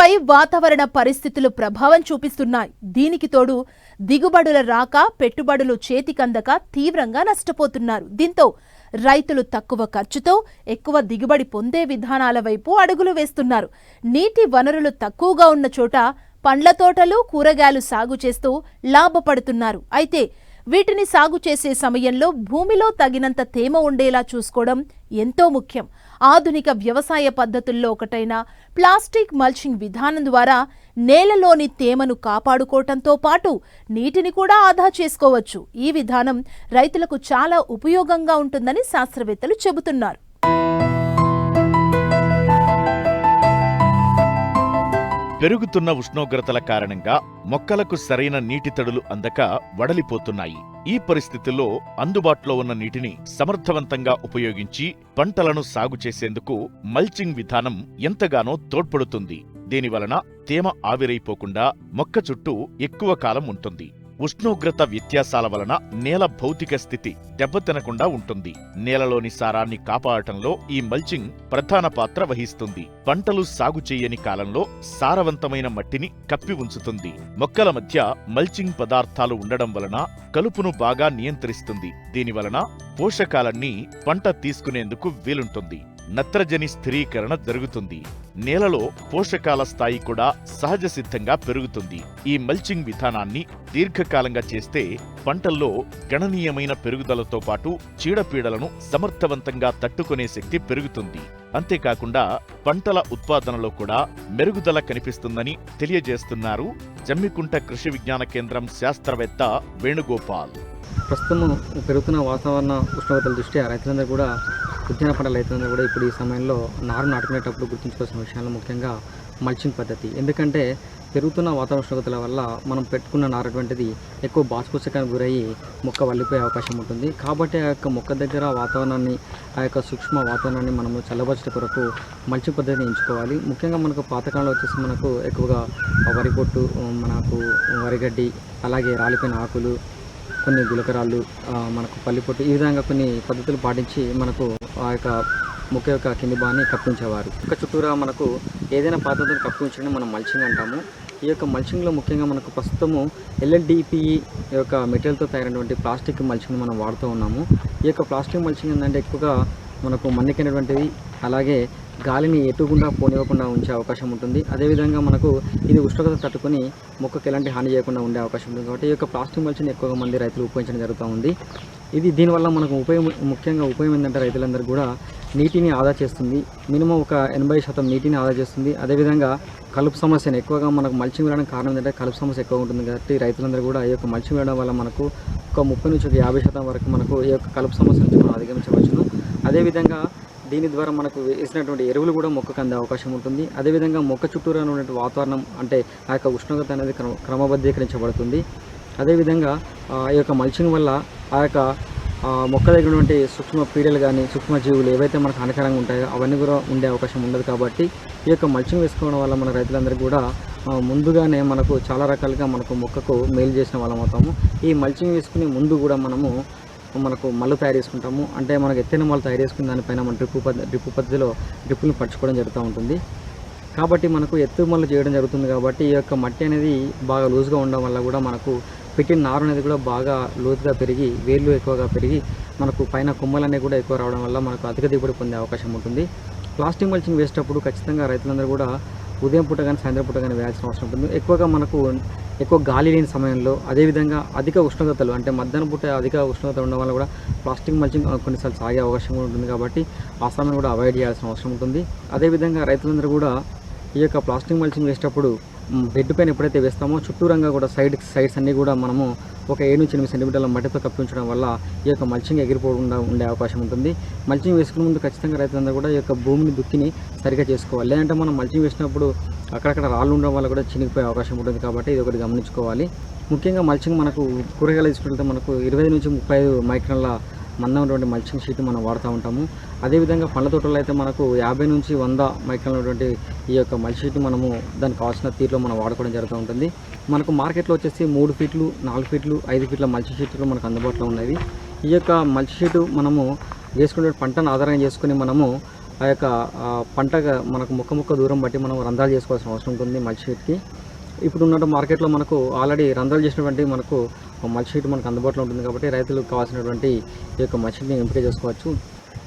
రైతులపై వాతావరణ పరిస్థితులు ప్రభావం చూపిస్తున్నాయి. దీనికి తోడు దిగుబడుల రాక పెట్టుబడులు చేతికందక తీవ్రంగా నష్టపోతున్నారు. దీంతో రైతులు తక్కువ ఖర్చుతో ఎక్కువ దిగుబడి పొందే విధానాల వైపు అడుగులు వేస్తున్నారు. నీటి వనరులు తక్కువగా ఉన్న చోట పండ్ల తోటలు కూరగాయలు సాగు చేస్తూ లాభపడుతున్నారు. అయితే వీటిని సాగు చేసే సమయంలో భూమిలో తగినంత తేమ ఉండేలా చూసుకోవడం ఎంతో ముఖ్యం. ఆధునిక వ్యవసాయ పద్ధతుల్లో ఒకటైన ప్లాస్టిక్ మల్చింగ్ విధానం ద్వారా నేలలోని తేమను కాపాడుకోవటంతో పాటు నీటిని కూడా ఆదా చేసుకోవచ్చు. ఈ విధానం రైతులకు చాలా ఉపయోగంగా ఉంటుందని శాస్త్రవేత్తలు చెబుతున్నారు. పెరుగుతున్న ఉష్ణోగ్రతల కారణంగా మొక్కలకు సరైన నీటి తడులు అందక వడలిపోతున్నాయి. ఈ పరిస్థితుల్లో అందుబాటులో ఉన్న నీటిని సమర్థవంతంగా ఉపయోగించి పంటలను సాగు చేసేందుకు మల్చింగ్ విధానం ఎంతగానో తోడ్పడుతుంది. దీనివలన తేమ ఆవిరైపోకుండా మొక్క చుట్టూ ఎక్కువ కాలం ఉంటుంది. ఉష్ణోగ్రత వ్యత్యాసాల వలన నేల భౌతిక స్థితి దెబ్బతినకుండా ఉంటుంది. నేలలోని సారాన్ని కాపాడటంలో ఈ మల్చింగ్ ప్రధాన పాత్ర వహిస్తుంది. పంటలు సాగు చేయని కాలంలో సారవంతమైన మట్టిని కప్పి ఉంచుతుంది. మొక్కల మధ్య మల్చింగ్ పదార్థాలు ఉండడం వలన కలుపును బాగా నియంత్రిస్తుంది. దీనివలన పోషకాలన్నీ పంట తీసుకునేందుకు వీలుంటుంది. నత్రజని స్థిరీకరణ జరుగుతుంది. నేలలో పోషకాల స్థాయి కూడా సహజ సిద్ధంగా పెరుగుతుంది. ఈ మల్చింగ్ విధానాన్ని దీర్ఘకాలంగా చేస్తే పంటల్లో గణనీయమైన పెరుగుదలతో పాటు చీడపీడలను సమర్థవంతంగా తట్టుకునే శక్తి పెరుగుతుంది. అంతేకాకుండా పంటల ఉత్పాదనలో కూడా మెరుగుదల కనిపిస్తుందని తెలియజేస్తున్నారు జమ్మికుంట కృషి విజ్ఞాన కేంద్రం శాస్త్రవేత్త వేణుగోపాల్. ప్రస్తుతం పెరుగుతున్న వాతావరణ ఉష్ణోగ్రతల దృష్ట్యా రైతులందరూ కూడా ఉద్యాన పంటలు రైతులందరూ కూడా ఇప్పుడు ఈ సమయంలో నారు నాటుకునేటప్పుడు గుర్తుంచుకోవాల్సిన విషయాలు ముఖ్యంగా మల్చింగ్ పద్ధతి. ఎందుకంటే పెరుగుతున్న వాతావరణ ఉష్ణోగ్రతల వల్ల మనం పెట్టుకున్న నారు అటువంటిది ఎక్కువ బాష్పోత్సకానికి గురయ్యి మొక్క వల్లిపోయే అవకాశం ఉంటుంది. కాబట్టి ఆ యొక్క మొక్క దగ్గర వాతావరణాన్ని ఆ యొక్క సూక్ష్మ వాతావరణాన్ని మనము చల్లబరచడం కొరకు మంచి పద్ధతిని ఎంచుకోవాలి. ముఖ్యంగా మనకు పాతకాలంలో వచ్చేసి మనకు ఎక్కువగా వరి పొట్టు మనకు వరిగడ్డి అలాగే రాలిపోయిన ఆకులు కొన్ని గులకరాళ్ళు మనకు పల్లిపొట్టు ఈ విధంగా కొన్ని పద్ధతులు పాటించి మనకు ఆ యొక్క ముఖ యొక్క కింది భాగాన్ని కప్పించేవారు. ఇంకా చుట్టూరా మనకు ఏదైనా పద్ధతిని కప్పించడం మనం మల్చింగ్ అంటాము. ఈ యొక్క మల్చింగ్లో ముఖ్యంగా మనకు ప్రస్తుతము ఎల్ఎల్డిపిఈ యొక్క మెటీరియల్తో తయారైనటువంటి ప్లాస్టిక్ మల్చింగ్ మనం వాడుతూ ఉన్నాము. ఈ యొక్క ప్లాస్టిక్ మల్చింగ్ ఏంటంటే ఎక్కువగా మనకు మన్నికైనటువంటిది అలాగే గాలిని ఎటుకుండా పోనివ్వకుండా ఉంచే అవకాశం ఉంటుంది. అదేవిధంగా మనకు ఇది ఉష్ణోగ్రత తట్టుకొని మొక్కకు ఎలాంటి హాని చేయకుండా ఉండే అవకాశం ఉంటుంది. కాబట్టి ఈ యొక్క ప్లాస్టిక్ మల్చిని ఎక్కువగా మంది రైతులు ఉపయోగించడం జరుగుతూ ఉంది. ఇది దీనివల్ల మనకు ఉపయోగం ముఖ్యంగా ఉపయోగం ఏంటంటే రైతులందరూ కూడా నీటిని ఆదా చేస్తుంది. మినిమం ఒక ఎనభై శాతం నీటిని ఆదా చేస్తుంది. అదేవిధంగా కలుపు సమస్యను ఎక్కువగా మనకు మల్చింగ్ వేయడం కారణం ఏంటంటే కలుపు సమస్య ఎక్కువ ఉంటుంది. కాబట్టి రైతులందరూ కూడా ఈ యొక్క మల్చింగ్ వేయడం వల్ల మనకు ఒక ముప్పై నుంచి ఒక యాభై శాతం వరకు మనకు ఈ యొక్క కలుపు సమస్య నుంచి మనం అధిగమించవచ్చును. అదేవిధంగా దీని ద్వారా మనకు వేసినటువంటి ఎరువులు కూడా మొక్కకు అందే అవకాశం ఉంటుంది. అదేవిధంగా మొక్క చుట్టూరా ఉన్నటువంటి వాతావరణం అంటే ఆ యొక్క ఉష్ణోగ్రత అనేది క్రమ క్రమబద్ధీకరించబడుతుంది. అదేవిధంగా ఆ ఈ యొక్క మల్చింగ్ వల్ల ఆ యొక్క మొక్క దగ్గర ఉన్నటువంటి సూక్ష్మ పీడలు కానీ సూక్ష్మ జీవులు ఏవైతే మనకు హానికరంగా ఉంటాయో అవన్నీ కూడా ఉండే అవకాశం ఉండదు కాబట్టి ఈ యొక్క మల్చింగ్ వేసుకోవడం వల్ల మన రైతులందరికీ కూడా ముందుగానే మనకు చాలా రకాలుగా మనకు మొక్కకు మేలు చేసిన వాళ్ళం అవుతాము. ఈ మల్చింగ్ వేసుకునే ముందు కూడా మనము మనకు మల్లు తయారు చేసుకుంటాము. అంటే మనకు ఎత్తైన మల్లు తయారు చేసుకున్న దానిపైన మన డ్రిప్పు పద్ధ డ్రిప్పు పద్ధతిలో డ్రిప్పులను పరచుకోవడం జరుగుతూ ఉంటుంది. కాబట్టి మనకు ఎత్తు మళ్ళీ చేయడం జరుగుతుంది కాబట్టి ఈ యొక్క మట్టి అనేది బాగా లూజ్గా ఉండడం వల్ల కూడా మనకు పెట్టిన నారు అనేది కూడా బాగా లోతుగా పెరిగి వేర్లు ఎక్కువగా పెరిగి మనకు పైన కొమ్మలన్నీ కూడా ఎక్కువ రావడం వల్ల మనకు అధిక దిగుబడి పొందే అవకాశం ఉంటుంది. ప్లాస్టిక్ మల్చింగ్ వేసేటప్పుడు ఖచ్చితంగా రైతులందరూ కూడా ఉదయం పూట కానీ సాయంత్రం పూట కానీ వేయాల్సిన అవసరం ఉంటుంది. ఎక్కువగా మనకు ఎక్కువ గాలి లేని సమయంలో అదేవిధంగా అధిక ఉష్ణోగ్రతలు అంటే మధ్యాహ్నం పూట అధిక ఉష్ణోగ్రత ఉండడం వల్ల కూడా ప్లాస్టిక్ మల్చింగ్ కొన్నిసార్లు సాగే అవకాశం కూడా ఉంటుంది కాబట్టి ఆ సమయం కూడా అవాయిడ్ చేయాల్సిన అవసరం ఉంటుంది. అదేవిధంగా రైతులందరూ కూడా ఈ యొక్క ప్లాస్టిక్ మల్చింగ్ వేసేటప్పుడు బెడ్ పైన ఎప్పుడైతే వేస్తామో చుట్టూరంగా కూడా సైడ్ సైడ్స్ అన్నీ కూడా మనము ఒక ఏడు నుంచి ఎనిమిది సెంటీమీటర్ల మట్టితో కప్పించడం వల్ల ఈ యొక్క మల్చింగ్ ఎగిరిపోకుండా ఉండే అవకాశం ఉంటుంది. మల్చింగ్ వేసుకునే ముందు ఖచ్చితంగా రైతులందరూ కూడా ఈ యొక్క భూమిని దుక్కిని సరిగా చేసుకోవాలి. లేదంటే మనం మల్చింగ్ వేసినప్పుడు అక్కడక్కడ రాళ్ళు ఉండడం వల్ల కూడా చినిగిపోయే అవకాశం ఉంటుంది కాబట్టి ఇది ఒకటి గమనించుకోవాలి. ముఖ్యంగా మల్చింగ్ మనకు కూరగాయలు తీసుకుంటే మనకు ఇరవై నుంచి ముప్పై ఐదు మైక్రన్ల మందం ఉన్నటువంటి మల్చింగ్ షీట్ మనం వాడుతూ ఉంటాము. అదేవిధంగా పండ్ల తోటలో అయితే మనకు యాభై నుంచి వంద మైక్రాన్ల ఉన్నటువంటి ఈ యొక్క మల్షీట్ని మనము దానికి కావాల్సిన తీరులో మనం వాడుకోవడం జరుగుతూ ఉంటుంది. మనకు మార్కెట్లో వచ్చేసి మూడు ఫీట్లు నాలుగు ఫీట్లు ఐదు ఫీట్ల మల్చి షీట్లు మనకు అందుబాటులో ఉన్నవి ఈ యొక్క మల్చి షీటు మనము వేసుకునే పంటను ఆధారంగా చేసుకుని మనము ఆ యొక్క పంటగా మనకు ముక్క ముక్క దూరం బట్టి మనం రంధ్రాలు చేసుకోవాల్సిన అవసరం ఉంటుంది మల్చి షీట్కి ఇప్పుడు ఉన్న మార్కెట్లో మనకు ఆల్రెడీ రంధ్రాలు చేసినటువంటి మనకు మల్చి షీట్ మనకు అందుబాటులో ఉంటుంది కాబట్టి రైతులకు కావాల్సినటువంటి ఈ యొక్క మల్షీట్ని ఎంపిక చేసుకోవచ్చు.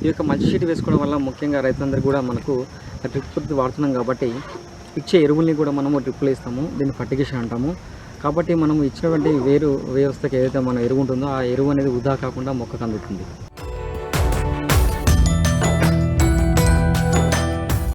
ఈ యొక్క మంచి షీట్ వేసుకోవడం వల్ల ముఖ్యంగా రైతులందరూ కూడా మనకు డ్రిప్ పద్ధతి వాడుతున్నాం కాబట్టి ఇచ్చే ఎరువుల్ని కూడా మనము డ్రిప్లో ఇస్తాము దీన్ని ఫర్టిగేషన్ అంటాము. కాబట్టి మనం ఇచ్చినటువంటి వేరు వ్యవస్థకి ఏదైతే మన ఎరువు ఉంటుందో ఆ ఎరువు అనేది వృధా కాకుండా మొక్కకు అందుతుంది.